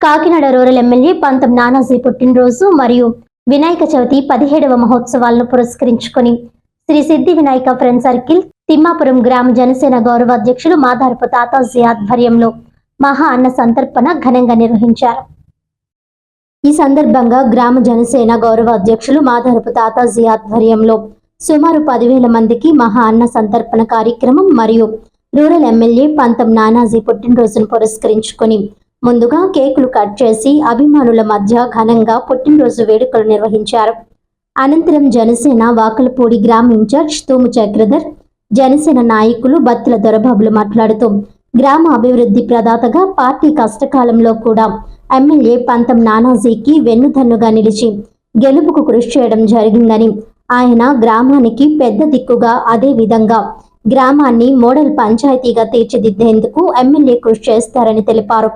Kakinada rural MLA పంతం నానాజీ పుట్టినరోజు మరియు వినాయక చవితి పదిహేడవ మహోత్సవాలను పురస్కరించుకొని శ్రీ సిద్ధి వినాయక ఫ్రెండ్ సర్కిల్ తిమ్మాపురం గ్రామ జనసేన గౌరవ అధ్యక్షులు మాధారపు తాతాజీ ఆధ్వర్యంలో మహా అన్న సంతర్పణ ఘనంగా నిర్వహించారు. ఈ సందర్భంగా గ్రామ జనసేన గౌరవ అధ్యక్షులు మాధారపు తాతాజీ ఆధ్వర్యంలో సుమారు పదివేల మందికి మహా అన్న సంతర్పణ కార్యక్రమం మరియు రూరల్ ఎమ్మెల్యే పంతం నానాజీ పుట్టినరోజును పురస్కరించుకొని ముందుగా కేకులు కట్ చేసి అభిమానుల మధ్య ఘనంగా పుట్టినరోజు వేడుకలు నిర్వహించారు. అనంతరం జనసేన వాకలపూడి గ్రామ ఇన్ఛార్జ్ తూము చక్రధర్ జనసేన నాయకులు బత్తుల దొరబాబులు మాట్లాడుతూ గ్రామ అభివృద్ధి ప్రదాతగా పార్టీ కష్టకాలంలో కూడా ఎమ్మెల్యే పంతం నానాజీకి వెన్నుదన్నుగా నిలిచి గెలుపుకు కృషి చేయడం జరిగిందని ఆయన గ్రామానికి పెద్ద దిక్కుగా అదే విధంగా గ్రామాన్ని మోడల్ పంచాయతీగా తీర్చిదిద్దేందుకు ఎమ్మెల్యే కృషి చేస్తారని తెలిపారు.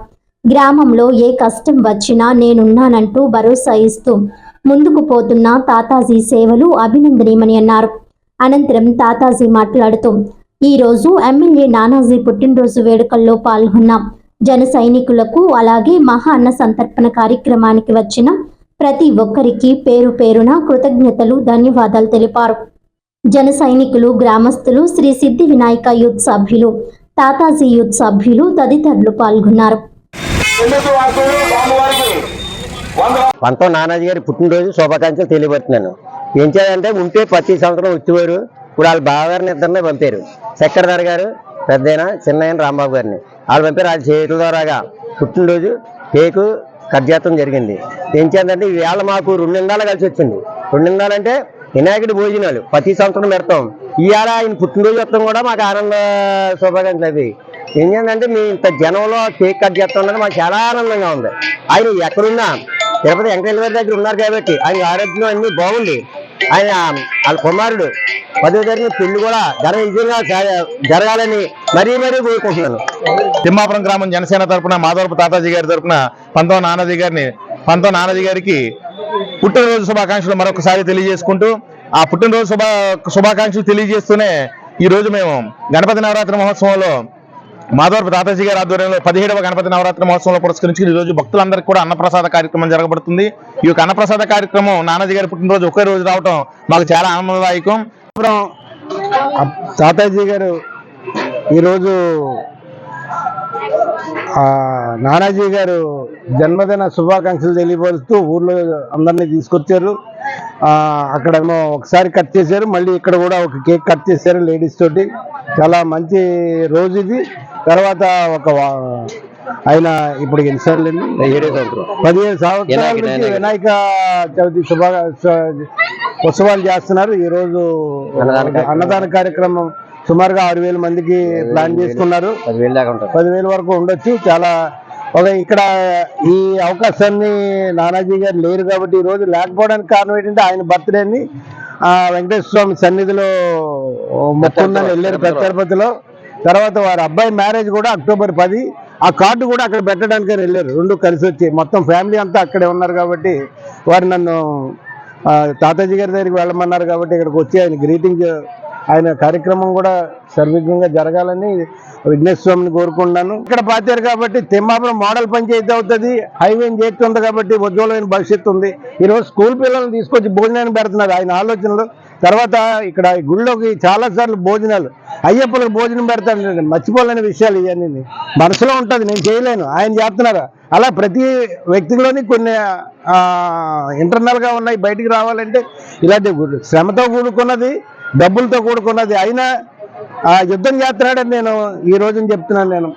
గ్రామంలో ఏ కష్టం వచ్చినా నేనున్నానంటూ భరోసా ఇస్తూ ముందుకు పోతున్న తాతాజీ సేవలు అభినందనీయమని అన్నారు. అనంతరం తాతాజీ మాట్లాడుతూ ఈ రోజు ఎమ్మెల్యే నానాజీ పుట్టినరోజు వేడుకల్లో పాల్గొన్న. జన సైనికులకు అలాగే మహా అన్న సంతర్పణ కార్యక్రమానికి వచ్చిన ప్రతి ఒక్కరికి పేరు పేరున కృతజ్ఞతలు ధన్యవాదాలు తెలిపారు. జన సైనికులు గ్రామస్తులు శ్రీ సిద్ధి వినాయక యూత్ సభ్యులు తాతాజీ యూత్ సభ్యులు తదితరులు పాల్గొన్నారు. పంతో నానాజీ గారి పుట్టినరోజు శుభాకాంక్షలు తెలియబడుతున్నాను ఏం చేయాలంటే ఉంటే ప్రతి సంవత్సరం వచ్చేవారు. ఇప్పుడు వాళ్ళ బావగారిని ఇద్దరినే పంపారు. చక్రధర్ గారు పెద్దయిన చిన్నయన రాంబాబు గారిని. వాళ్ళు పంపారు. వాళ్ళ చేతుల ద్వారాగా పుట్టినరోజు కేకు కట్ చేయడం జరిగింది. ఏం చేయాలంటే ఈవేళ మాకు రెండు నిందాలు కలిసి వచ్చింది. రెండు నిందాలంటే వినాయకుడి భోజనాలు. ప్రతి సంవత్సరం పెడతాం. ఇవాళ ఆయన పుట్టినరోజు వస్తాం కూడా మాకు ఆనంద శుభాకాంక్షలు అవి. ఏంటంటే మీ ఇంత జనంలో కేక్ కట్ చేస్తున్నది మాకు చాలా ఆనందంగా ఉంది. ఆయన ఎక్కడున్నా తిరుపతి వెంకటేశ్వర దగ్గర ఉన్నారు కాబట్టి ఆయన ఆరోగ్యం అన్ని బాగుంది. ఆయన వాళ్ళ కుమారుడు పదో తరగతి పెళ్ళి కూడా ధర నిజంగా జరగాలని మరీ మరీ కోరుకుంటున్నాను. తిమ్మాపురం గ్రామం జనసేన తరపున మాధవరపు తాతాజీ గారి తరపున పంతో నానాజీ గారిని పంతో నానాజీ గారికి పుట్టినరోజు శుభాకాంక్షలు మరొకసారి తెలియజేసుకుంటూ ఆ పుట్టినరోజు శుభా శుభాకాంక్షలు తెలియజేస్తూనే ఈ రోజు మేము గణపతి నవరాత్రి మహోత్సవంలో మాధవరపు తాతాజీ గారి ఆధ్వర్యంలో పదిహేడవ గణపతి నవరాత్రి మహోత్సవంలో పురస్కరించి ఈ రోజు భక్తులందరికీ కూడా అన్నప్రసాద కార్యక్రమం జరగబడుతుంది. ఈ యొక్క అన్నప్రసాద కార్యక్రమం నానాజీ గారి పుట్టినరోజు ఒకే రోజు రావటం మాకు చాలా ఆనందదాయకం. తాతాజీ గారు ఈరోజు ఆ, నానాజీ గారు జన్మదిన శుభాకాంక్షలు తెలియపరుస్తూ ఊర్లో అందరినీ తీసుకొచ్చారు. ఆ, అక్కడేమో ఒకసారి కట్ చేశారు. మళ్ళీ ఇక్కడ కూడా ఒక కేక్ కట్ చేశారు లేడీస్ తోటి. చాలా మంచి రోజు ఇది. తర్వాత ఒక ఆయన ఇప్పుడు ఏడో సంవత్సరం. పదిహేను సంవత్సరాల వినాయక- నుంచి వినాయక. చవితి శుభ ఉత్సవాలు చేస్తున్నారు. ఈ రోజు అన్నదాన కార్యక్రమం. సుమారుగా ఆరు వేల మందికి ప్లాన్ చేసుకున్నారు. పదివేల వరకు ఉండొచ్చు. చాలా ఒక ఇక్కడ ఈ అవకాశాన్ని నానాజీ గారు లేరు కాబట్టి ఈ రోజు లేకపోవడానికి కారణం ఏంటంటే ఆయన బర్త్డేని ఆ వెంకటేశ్వర స్వామి సన్నిధిలో మొక్కుందని వెళ్ళారు తిరుపతిలో తర్వాత వారి అబ్బాయి మ్యారేజ్ కూడా అక్టోబర్ పది. ఆ కార్డు కూడా అక్కడ పెట్టడానికి వెళ్ళారు. రెండు కలిసి వచ్చి. మొత్తం ఫ్యామిలీ అంతా అక్కడే ఉన్నారు కాబట్టి వారు నన్ను తాతాజీ గారి దగ్గరికి వెళ్ళమన్నారు కాబట్టి ఇక్కడికి వచ్చి ఆయన గ్రీటింగ్ ఆయన కార్యక్రమం కూడా సర్విఘ్నంగా జరగాలని విఘ్నేశ్వర స్వామిని కోరుకున్నాను ఇక్కడ పాతారు కాబట్టి తిమ్మాపురం మోడల్ పంచాయతీ అవుతుంది హైవే చేస్తుంది కాబట్టి ఉజ్వలమైన భవిష్యత్తు ఉంది. ఈరోజు స్కూల్ పిల్లల్ని తీసుకొచ్చి భోజనాన్ని పెడుతున్నారు ఆయన ఆలోచనలు. తర్వాత ఇక్కడ గుళ్ళోకి చాలా సార్లు భోజనాలు అయ్యప్పలకు భోజనం పెడతాను మర్చిపోలేని విషయాలు ఇవన్నీ. మనసులో ఉంటుంది నేను చేయలేను. ఆయన చేస్తున్నారు. అలా ప్రతి వ్యక్తిలోని కొన్ని ఇంటర్నల్గా ఉన్నాయి. బయటికి రావాలంటే ఇలాంటి శ్రమతో కూడుకున్నది. డబ్బులతో కూడుకున్నది. అయినా ఆ యుద్ధం చేస్తున్నాడని నేను ఈ రోజున చెప్తున్నాను నేను.